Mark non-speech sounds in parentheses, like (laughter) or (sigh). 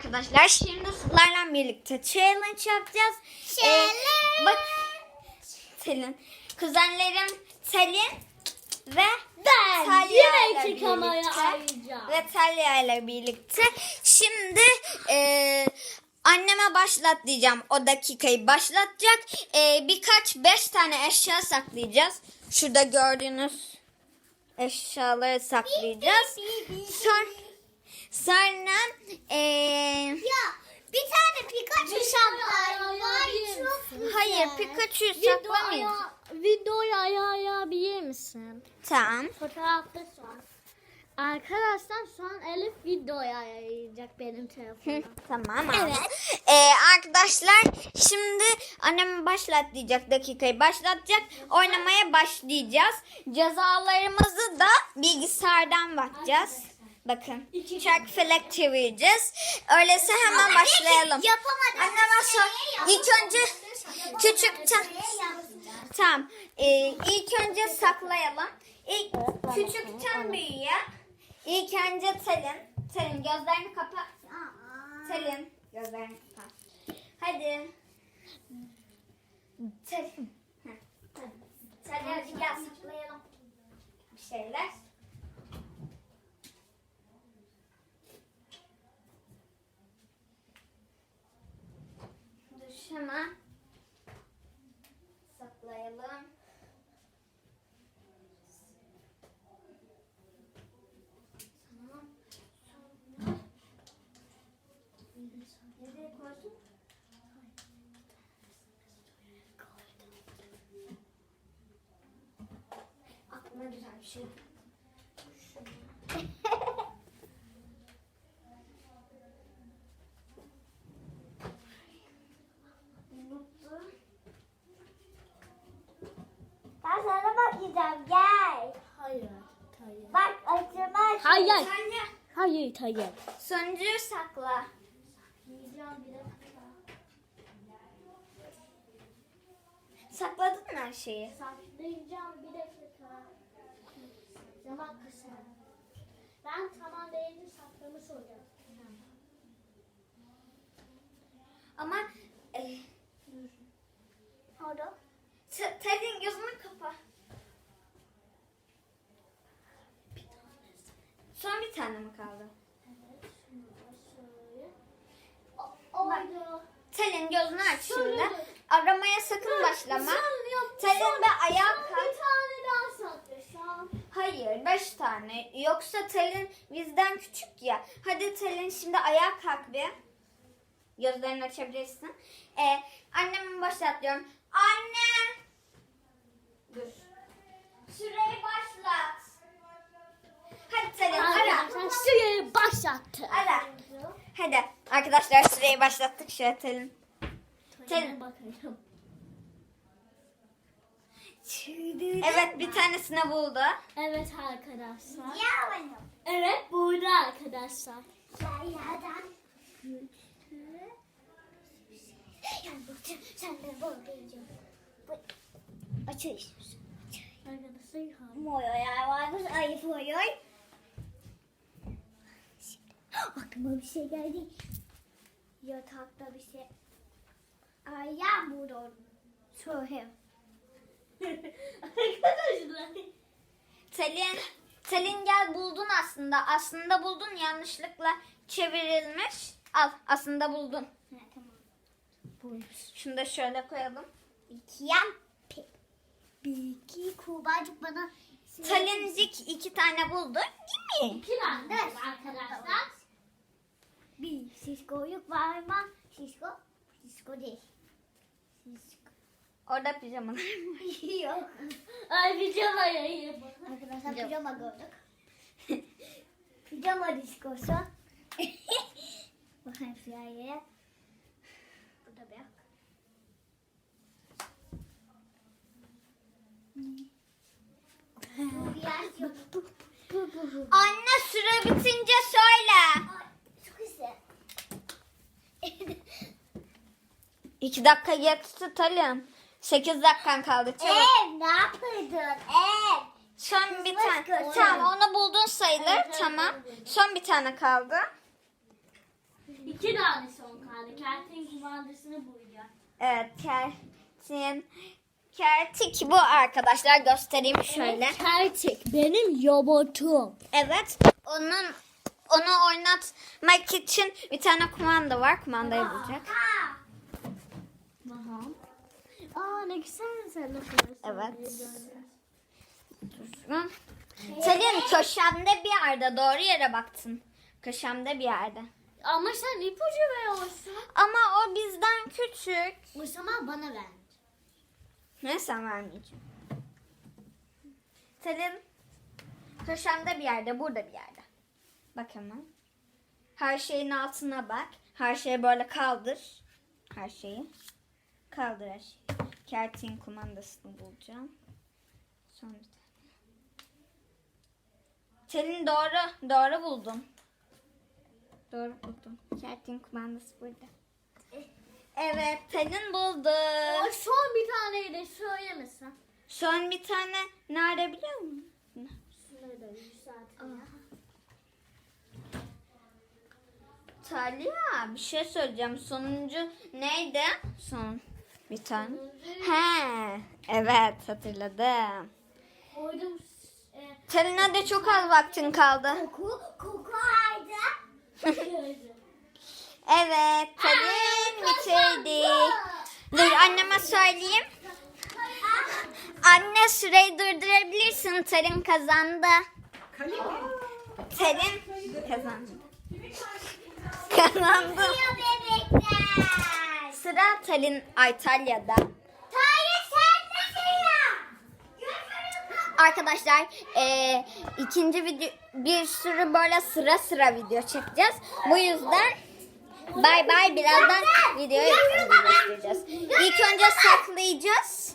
arkadaşlar. Şimdi sizlerle birlikte challenge yapacağız. Ee, Challenge. bak Selin. Kuzenlerim Selin ve Ben Talya ile birlikte ve Talya ile birlikte şimdi e, anneme başlat diyeceğim. O dakikayı başlatacak. E, birkaç beş tane eşya saklayacağız. Şurada gördüğünüz eşyaları saklayacağız. Sonra, sonra e, Ya bir tane Pikachu. Çok hayır Pikachu'yu. Videoya, videoyu ayarlayabilir misin? Tamam. Fotoğrafta son. Arkadaşlar şu an Elif videoyu ayarlayacak benim telefonum. tamam abi. Evet. Ee, arkadaşlar şimdi annem başlat diyecek dakikayı başlatacak. Oynamaya başlayacağız. Cezalarımızı da bilgisayardan bakacağız. Bakın. Çark felek çevireceğiz. Öyleyse hemen başlayalım. Yapamadım. Anne başla. İlk önce küçükten. Tamam. Ee, ilk önce saklayalım. İlk küçükten büyüğe. İlk önce Selin. Selin gözlerini kapat. Selin gözlerini kapat. Hadi. Selin. Heh. Selin hadi gel saklayalım. Bir şeyler. Dur hemen. Saklayalım. Tamam. Sonra nereye koydun? Aklıma. Unuttum. Ben sana bakacağım gel. Hayır. Hayır. Bak açılmaz. Hayır. Sence Hayır hayır. sonuncuyu sakla. Yiyeceğim bir dakika. Sakladın mı her şeyi? Saklayacağım bir dakika. Zaman kısa. Ben tamam deyince saklamış olacağım. Ama e, Orada. Te- Ted'in gözünü kapa. Son bir tane mi kaldı? Evet. Orada. Telin gözünü aç şimdi. Aramaya sakın başlama. Telin ve ayağa Bir kalk. tane daha saklasam. Hayır, beş tane. Yoksa Telin bizden küçük ya. Hadi Telin şimdi ayağa kalk bir. Gözlerini açabilirsin. Ee, annemi başlatıyorum. Anne! Dur. Süreyi başlat. Hadi Telin ara. Arkadaşlar süreyi başlattı. Ara. Hadi arkadaşlar süreyi başlattık. Şöyle. Telin. bakacağım. Evet bir tanesini buldu. Evet arkadaşlar. Ya benim. Evet burada arkadaşlar. Yerden. Sen de bakacağım. Açıl. Arkadaşlar Moyoya varmış ayıp oluyor. Aklıma bir şey geldi. Yatakta bir şey. Ayağım burada. Şöyle. Arkadaşlar. (laughs) Telin, Telin gel buldun aslında. Aslında buldun yanlışlıkla çevrilmiş. Al aslında buldun. Ha, tamam. Buymuş. Şunu da şöyle koyalım. İkiyem. Bir iki kubacık bana. Talincik iki tane buldu değil mi? İki tane arkadaşlar. Bir şişkoyuk var mı? Şişko. Şişko değil. Şişko. Orada pijamalar var. (laughs) Yok. Ay pijama yayayım. Arkadaşlar pijama gördük. (laughs) pijama diskosu. Bakın şuraya. Burada bir. Anne süre bitince söyle. Çok güzel. İki dakika geçti Talin. Sekiz dakikan kaldı çabuk. Ev ne yapıyordun? Ev. Son bir tane. Tamam onu buldun sayılır. Evet, evet, tamam. evet. Son bir tane kaldı. İki tane son kaldı. Kertin kumandasını bulacağım. Evet kertin. Kertik bu arkadaşlar göstereyim şöyle. Kertik benim robotum. Evet. Onun onu oynatmak için bir tane kumanda var. Kumandayı bulacak. Aha. Ne sen Evet. Dursun. Selin köşemde bir yerde doğru yere baktın. Köşemde bir yerde. Ama sen ipucu veriyorsun. Ama o bizden küçük. O zaman bana ver. Neyse vermeyeceğim. Selin köşemde bir yerde, burada bir yerde. Bak hemen. Her şeyin altına bak. Her şeyi böyle kaldır. Her şeyi. Kaldır her şeyi. Kertin kumandasını bulacağım. Son bir tane. Selin doğru. Doğru buldum. Doğru buldum. Kertin kumandası burada. Evet, Selin buldu. O son bir taneyi de söylemesin. Son bir tane nerede biliyor musun? Şurada da yükseltin. Talya bir şey söyleyeceğim. Sonuncu neydi? Son bir tane. He, evet hatırladım. Koydum. E, Talina de çok az vaktin kaldı. Koku, koku aydı. şöyle. (laughs) Evet, Talin bitirdi. Dur anneme söyleyeyim. Anne süreyi durdurabilirsin. Talin kazandı. Talin kazandı. (laughs) Kazandı. Ya bebekler. Sıra Talin Aytalya'da. Tane sen nesin ya? Arkadaşlar eee, ikinci video bir sürü böyle sıra sıra video çekeceğiz. Bu yüzden bay bay birazdan videoyu göstereceğiz. İlk önce saklayacağız.